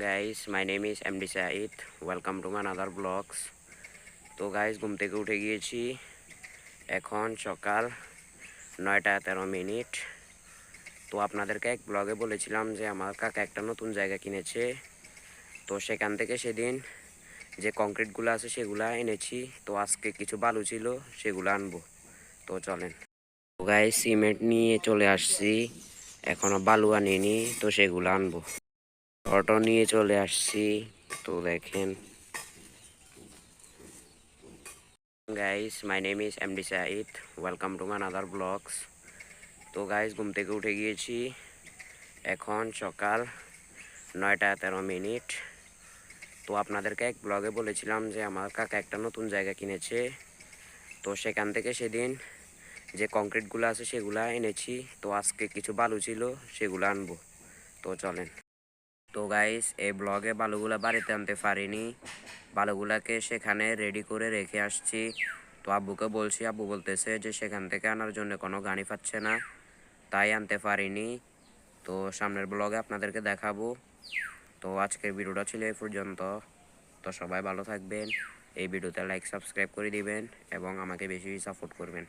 Guys my name is MD Saeed welcome to my other blogs তো guys ঘুম থেকে উঠে গিয়েছি। এখন সকাল নয়টা তেরো মিনিট। তো আপনাদেরকে এক ব্লগে বলেছিলাম যে, আমার কাকা একটা নতুন জায়গা কিনেছে। তো সেখান থেকে সেদিন যে কংক্রিটগুলো আছে, সেগুলো এনেছি। তো আজকে কিছু বালু ছিল, সেগুলো আনব। তো চলেন। তো গাইস সিমেন্ট নিয়ে চলে আসছি। এখনও বালু আনিনি, তো সেগুলো আনব। অটো নিয়ে চলে আসছি। তো দেখেন। Guys my name is MD Saeed welcome to my other blogs তো গাইস ঘুম থেকে উঠে গিয়েছি। এখন সকাল নয়টা তেরো মিনিট। তো আপনাদেরকে এক ব্লগে বলেছিলাম যে, আমার কাকা একটা নতুন জায়গা কিনেছে। তো সেখান থেকে সেদিন যে কংক্রিটগুলো আছে, সেগুলো এনেছি। তো আজকে কিছু বালু ছিল, সেগুলো আনব। তো চলেন। তো গাইস এই ব্লগে বালুগুলা বাড়িতে আনতে পারিনি। বালুগুলাকে সেখানে রেডি করে রেখে আসছি। তো আব্বুকে বলছি, আব্বু বলতেছে যে সেখান থেকে আনার জন্য কোনো গাড়ি পাচ্ছে না। তাই আনতে পারিনি। তো সামনের ব্লগে আপনাদেরকে দেখাবো। তো আজকের ভিডিওটা ছিল এই পর্যন্ত। তো সবাই ভালো থাকবেন। এই ভিডিওতে লাইক সাবস্ক্রাইব করে দিবেন এবং আমাকে বেশি সাপোর্ট করবেন।